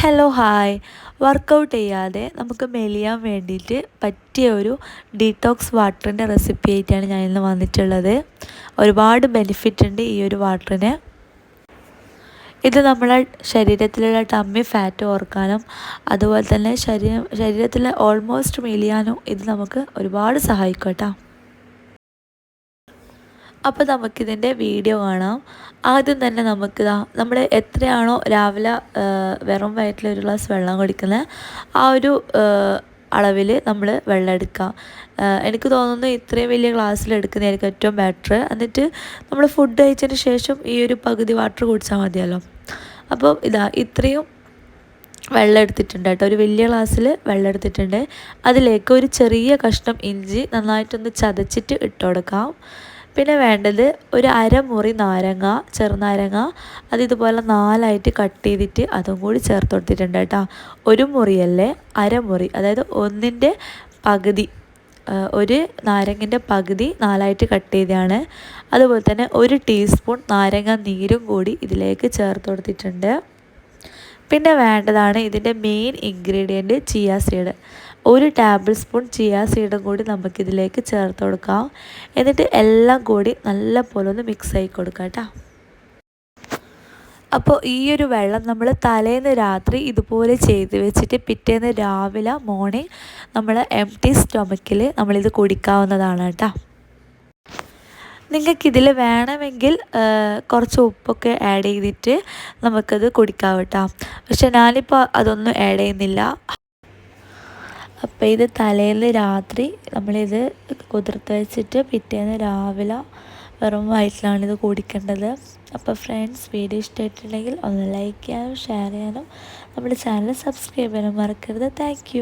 Hello hi workout ചെയ്യാതെ നമുക്ക് മെലിയാൻ വേണ്ടിയിട്ട് പറ്റിയ ഒരു ഡീടോക്സ് വാട്ടറിന്റെ റെസിപ്പി ആയിട്ടാണ് ഞാൻ ഇന്ന് വന്നിട്ടുള്ളത്. ഒരുപാട് ബെനിഫിറ്റ് ഉണ്ട് ഈ ഒരു വാട്ടറിന് ഇത് നമ്മളെ ശരീരത്തിലുള്ള ടമ്മി ഫാറ്റ് ഓർക്കാനും അതുപോലെ തന്നെ ശരീരം ശരീരത്തിലെ ഓൾമോസ്റ്റ് മെലിയാനും ഇത് നമുക്ക് ഒരുപാട് സഹായിക്കും കേട്ടോ. അപ്പോൾ നമുക്കിതിന്റെ വീഡിയോ കാണാം. ആദ്യം തന്നെ നമുക്ക് നമ്മൾ എത്രയാണോ രാവിലെ വെറും വയറ്റിൽ ഒരു ഗ്ലാസ് വെള്ളം കുടിക്കുന്നത് ആ ഒരു അളവിൽ നമ്മൾ വെള്ളം എടുക്കാം. എനിക്ക് തോന്നുന്നു ഇത്രയും വലിയ ഗ്ലാസ്സിൽ എടുക്കുന്നതായിരിക്കും ഏറ്റവും ബെറ്റർ എന്നിട്ട് നമ്മൾ ഫുഡ് കഴിച്ചതിന് ശേഷം ഈ ഒരു പകുതി വാട്ടർ കുടിച്ചാൽ മതിയല്ലോ. അപ്പോൾ ഇതാ ഇത്രയും വെള്ളം എടുത്തിട്ടുണ്ട് കേട്ടോ. ഒരു വലിയ ഗ്ലാസ്സിൽ വെള്ളം എടുത്തിട്ടുണ്ട്. അതിലേക്ക് ഒരു ചെറിയ കഷ്ണം ഇഞ്ചി നന്നായിട്ടൊന്ന് ചതച്ചിട്ട് ഇട്ട് കൊടുക്കാം. പിന്നെ വേണ്ടത് ഒരു അരമുറി നാരങ്ങ ചെറുനാരങ്ങ അത് ഇതുപോലെ നാലായിട്ട് കട്ട് ചെയ്തിട്ട് അതും കൂടി ചേർത്ത് കൊടുത്തിട്ടുണ്ട് കേട്ടോ. ഒരു മുറിയല്ലേ അരമുറി അതായത് ഒന്നിന്റെ പകുതി ഒരു നാരങ്ങിന്റെ പകുതി നാലായിട്ട് കട്ട് ചെയ്തതാണ്. അതുപോലെ തന്നെ ഒരു ടീസ്പൂൺ നാരങ്ങ നീരും കൂടി ഇതിലേക്ക് ചേർത്ത് കൊടുത്തിട്ടുണ്ട്. പിന്നെ വേണ്ടതാണ് ഇതിന്റെ മെയിൻ ഇൻഗ്രീഡിയന്റ് ചിയ സീഡ് ഒരു ടേബിൾ സ്പൂൺ ചിയാ സീഡും കൂടി നമുക്കിതിലേക്ക് ചേർത്ത് കൊടുക്കാം. എന്നിട്ട് എല്ലാം കൂടി നല്ല പോലെ ഒന്ന് മിക്സ് ആയി കൊടുക്കാം കേട്ടോ അപ്പോൾ ഈ ഒരു വെള്ളം നമ്മൾ തലേന്ന് രാത്രി ഇതുപോലെ ചെയ്ത് വെച്ചിട്ട് പിറ്റേന്ന് രാവിലെ മോർണിംഗ് നമ്മൾ എം ടി സ്റ്റൊമക്കിൽ നമ്മളിത് കുടിക്കാവുന്നതാണ് കേട്ടോ നിങ്ങൾക്കിതിൽ വേണമെങ്കിൽ കുറച്ച് ഉപ്പൊക്കെ ആഡ് ചെയ്തിട്ട് നമുക്കത് കുടിക്കാം കേട്ടോ പക്ഷെ ഞാനിപ്പോൾ അതൊന്നും ആഡ് ചെയ്യുന്നില്ല. അപ്പോൾ ഇത് തലേന്ന് രാത്രി നമ്മളിത് കുതിർത്ത് വെച്ചിട്ട് പിറ്റേന്ന് രാവിലെ വെറും വയറ്റിലാണ് ഇത് കുടിക്കേണ്ടത്. അപ്പോൾ ഫ്രണ്ട്സ് വീഡിയോ ഇഷ്ടമായിട്ടുണ്ടെങ്കിൽ ഒന്ന് ലൈക്ക് ചെയ്യാനും ഷെയർ ചെയ്യാനും നമ്മുടെ ചാനൽ സബ്സ്ക്രൈബ് ചെയ്യാനും മറക്കരുത്. താങ്ക്